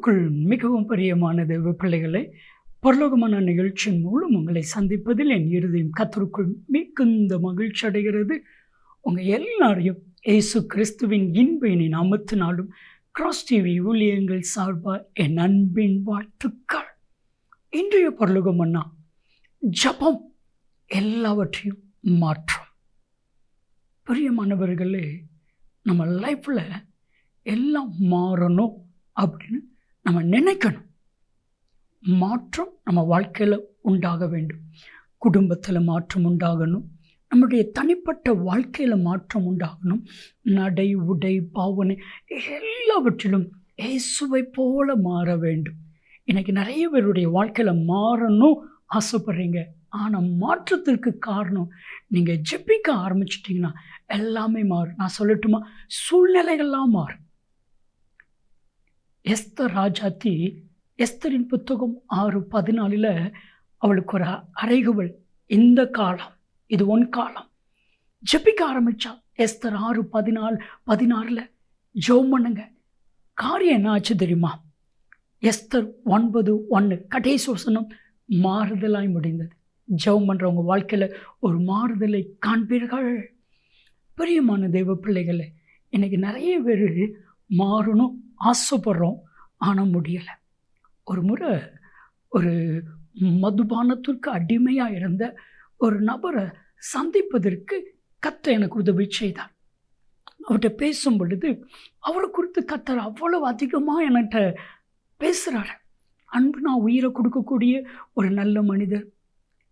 கிறிஸ்துவுக்குள் மிகவும் பிரியமான தெய்வ பிள்ளைகளை பரலோகமான நிகழ்ச்சியின் மூலம் உங்களை சந்திப்பதில் என் இருதயம் கத்தருக்குள் மிகுந்த மகிழ்ச்சி அடைகிறது. உங்கள் எல்லாரையும் இயேசு கிறிஸ்துவின் இன்பையினை நாமத்தினாலும் கிராஸ் டிவி ஊழியங்கள் சார்பாக என் அன்பின் வாழ்த்துக்கள். இன்றைய பரலோகமன்னா ஜபம் எல்லாவற்றையும் மாற்றும். பிரியமானவர்களே நம்ம லைஃப்பில் எல்லாம் மாறணும் அப்படின்னு நம்ம நினைக்கணும். மாற்றம் நம்ம வாழ்க்கையில் உண்டாக வேண்டும். குடும்பத்தில் மாற்றம் உண்டாகணும். நம்முடைய தனிப்பட்ட வாழ்க்கையில் மாற்றம் உண்டாகணும். நடை உடை பாவனை எல்லாவற்றிலும் இயேசுவை போல மாற வேண்டும். எனக்கு நிறைய பேருடைய வாழ்க்கையில் மாறணும் ஆசைப்படுறீங்க. ஆனால் மாற்றத்திற்கு காரணம் நீங்கள் ஜெபிக்க ஆரம்பிச்சிட்டிங்கன்னா எல்லாமே மாறும். நான் சொல்லட்டுமா? சூழ்நிலைகள்லாம் மாறும். எஸ்தர் ராஜாத்தி எஸ்தரின் புத்தகம் ஆறு பதினாலில் அவளுக்கு ஒரு அறைகுவல் இந்த காலம் இது ஒன் காலம். ஜெபிக்க ஆரம்பித்தா எஸ்தர் ஆறு பதினாலு பதினாறில் ஜோம் பண்ணுங்க காரியம் என்ன ஆச்சு தெரியுமா? எஸ்தர் ஒன்பது ஒன்று கடைசி வசனம் மாறுதலாய் முடிந்தது. ஜெபம் பண்ணுறவங்க வாழ்க்கையில் ஒரு மாறுதலை காண்பீர்கள். பிரியமான தெய்வ பிள்ளைகளை இன்றைக்கி நிறைய பேர் மாறணும் ஆசைப்படுறோம். ஆனால் முடியலை. ஒரு முறை ஒரு மதுபானத்திற்கு அடிமையாக இருந்த ஒரு நபரை சந்திப்பதற்கு கத்த எனக்கு உதவி செய்தார். அவர்கிட்ட பேசும் பொழுது அவரை குறித்து கத்தர் அவ்வளவு அதிகமாக என்கிட்ட பேசுகிறாரு அன்பு நான் உயிரை கொடுக்கக்கூடிய ஒரு நல்ல மனிதர்.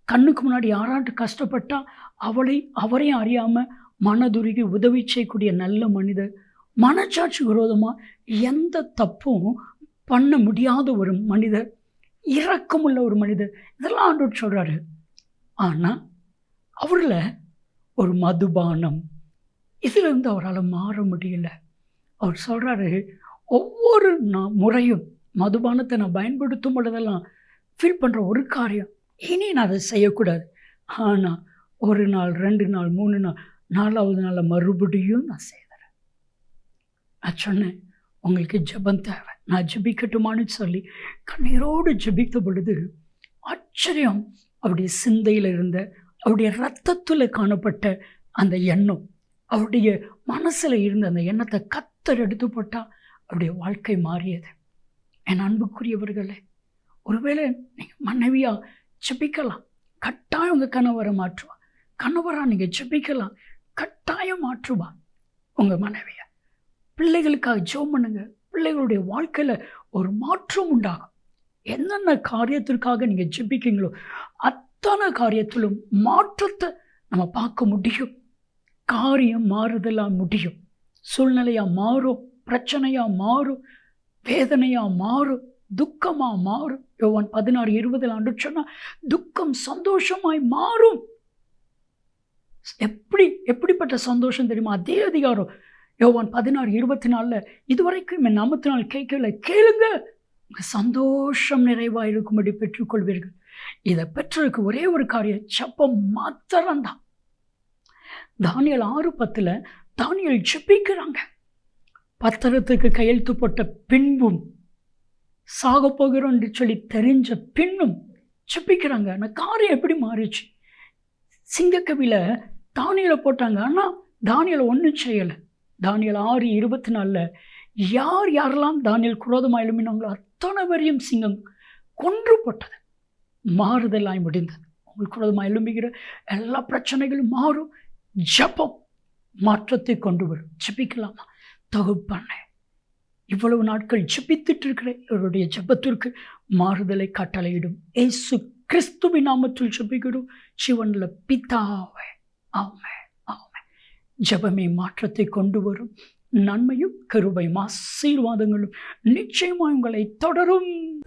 கண்ணுக்கு முன்னாடி யாராட்டு கஷ்டப்பட்டால் அவளை அவரையும் அறியாமல் மனதுருகி உதவி செய்யக்கூடிய நல்ல மனிதர். மனச்சாட்சி விரோதமாக எந்த தப்பும் பண்ண முடியாத ஒரு மனிதர் இரக்கமுள்ள ஒரு மனிதர் இதெல்லாம் ஆண்டோர் சொல்கிறாரு ஆனால் அவரில் ஒரு மதுபானம் இதிலிருந்து அவரால் மாற முடியல. அவர் சொல்கிறாரு ஒவ்வொரு நான் முறையும் மதுபானத்தை நான் பயன்படுத்தும் பொழுதெல்லாம் ஃபீல் பண்ணுற ஒரு காரியம் இனி நான் அதை செய்யக்கூடாது. ஆனால் ஒரு நாள் ரெண்டு நாள் மூணு நாள் நாலாவது நாளில் மறுபடியும் நான் செய்கிறேன் நான் சொன்னேன் உங்களுக்கு ஜெபம் தேவை. நான் ஜெபிக்கட்டுமான்னு சொல்லி கண்ணீரோடு ஜபித்த பொழுது ஆச்சரியம். அவருடைய சிந்தையில் இருந்த அவருடைய ரத்தத்தில் காணப்பட்ட அந்த எண்ணம் அவருடைய மனசில் இருந்த அந்த எண்ணத்தை கத்தர் எடுத்து போட்டால் அவருடைய வாழ்க்கை மாறியது. என் அன்புக்குரியவர்களே ஒருவேளை நீங்கள் மனைவியாக ஜெபிக்கலாம். கட்டாயம் உங்கள் கணவரை மாற்றுவா. கணவராக நீங்கள் ஜெபிக்கலாம். கட்டாயம் மாற்றுவா உங்கள் மனைவியை. பிள்ளைகளுக்காக ஜோம் பண்ணுங்க. பிள்ளைகளுடைய வாழ்க்கையில் ஒரு மாற்றம் உண்டாகும். என்னென்ன காரியத்திற்காக நீங்கள் ஜெபிக்கீங்களோ அத்தனை காரியத்திலும் மாற்றத்தை நம்ம பார்க்க முடியும். காரியம் மாறுதலாக முடியும். சூழ்நிலையாக மாறும் பிரச்சனையாக மாறும் வேதனையாக மாறும் துக்கமாக மாறும். யோவான் பதினாறு இருபதில் ஆண்டு சொன்னால் துக்கம் சந்தோஷமாய் மாறும். எப்படி எப்படிப்பட்ட சந்தோஷம் தெரியுமா? அதே அதிகாரம் யோவான் பதினாறு இருபத்தி நாலில் இதுவரைக்கும் என் நாமத்தினால் கேட்கல கேளுங்க சந்தோஷம் நிறைவாக இருக்கும்படி பெற்றுக்கொள்வீர்கள். இதை பெற்றதுக்கு ஒரே ஒரு காரியம். சப்பம் மாத்திரம்தான். தானியல் ஆறு பத்தில் தானியல் ஜெபிக்கிறாங்க. பத்திரத்துக்கு கையெழுத்து போட்ட பின்பும் சாக போகிறோம்னு சொல்லி தெரிஞ்ச பின்னும் செப்பிக்கிறாங்க ஆனால் காரியம் எப்படி மாறிச்சு? சிங்கக்கவியில் தானியலை போட்டாங்க. ஆனால் தானியலை ஒன்றும் செய்யலை. தானியல் ஆறு இருபத்தி நாலில் யார் யாரெல்லாம் தானியல் குரோதமாக எழுப்பினாங்களோ அத்தனை பேரையும் சிங்கம் கொன்று போட்டது. மாறுதலாய் முடிந்தது. உங்களுக்கு குரோதமாக எழும்புகிற எல்லா பிரச்சனைகளும் மாறும். ஜபம் மாற்றத்தை கொண்டு வரும். ஜபிக்கலாமா? தகுப்பான. இவ்வளவு நாட்கள் ஜபித்துட்டு இருக்கிற இவருடைய ஜபத்திற்கு மாறுதலை கட்டளையிடும். ஏசு கிறிஸ்துவின் நாமத்தில் ஜபிக்கிறோம். சிவனில் பித்தாவே ஆமே ஆமே ஜபமே மாற்றத்தை கொண்டு வரும். நன்மையும் கருவையும் ஆசீர்வாதங்களும் நிச்சயமாக உங்களை தொடரும்.